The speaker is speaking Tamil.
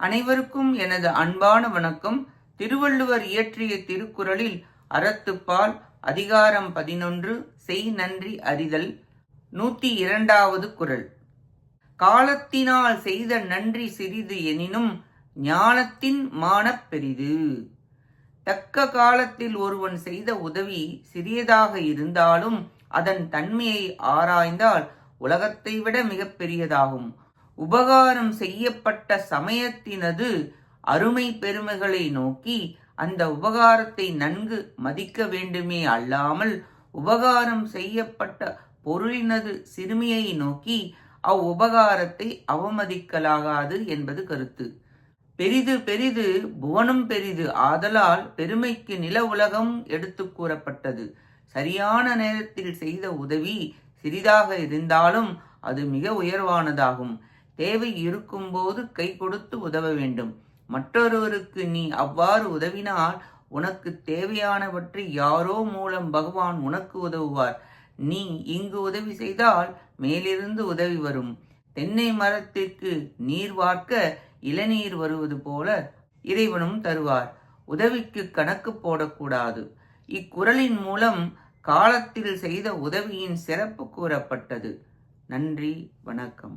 அனைவருக்கும் எனது அன்பான வணக்கம். திருவள்ளுவர் இயற்றிய திருக்குறளில் அறத்துப்பால் அதிகாரம் பதினொன்று செய் நன்றி அறிதல் நூற்றி இரண்டாவது குறள். காலத்தினால் செய்த நன்றி சிறிது எனினும் ஞானத்தின் மானப் பெரிது. தக்க காலத்தில் ஒருவன் செய்த உதவி சிறியதாக இருந்தாலும் அதன் தன்மையை ஆராய்ந்தால் உலகத்தை விட மிகப்பெரியதாகும் உபகாரம் செய்யப்பட்ட சமயத்தினது அருமை பெருமைகளை நோக்கி அந்த உபகாரத்தை நன்கு மதிக்க வேண்டுமே அல்லாமல் உபகாரம் செய்யப்பட்ட பொருளினது சிறுமியை நோக்கி அவ்வுபகாரத்தை அவமதிக்கலாகாது என்பது கருத்து. பெரிது பெரிது புவனம் பெரிது ஆதலால் பெருமைக்கு நில உலகம் எடுத்து கூறப்பட்டது. சரியான நேரத்தில் செய்த உதவி சிறிதாக இருந்தாலும் அது மிக உயர்வானதாகும். தேவை இருக்கும்போது கை கொடுத்து உதவ வேண்டும். மற்றொருவருக்கு நீ அவ்வாறு உதவினால் உனக்கு தேவையானவற்றை யாரோ மூலம் பகவான் உனக்கு உதவுவார். நீ இங்கு உதவி செய்தால் மேலிருந்து உதவி வரும். தென்னை மரத்திற்கு நீர் வார்க்க இளநீர் வருவது போல இறைவனும் தருவார். உதவிக்கு கணக்கு போடக்கூடாது. இக்குரலின் மூலம் காலத்தில் செய்த உதவியின் சிறப்பு கூறப்பட்டது. நன்றி வணக்கம்.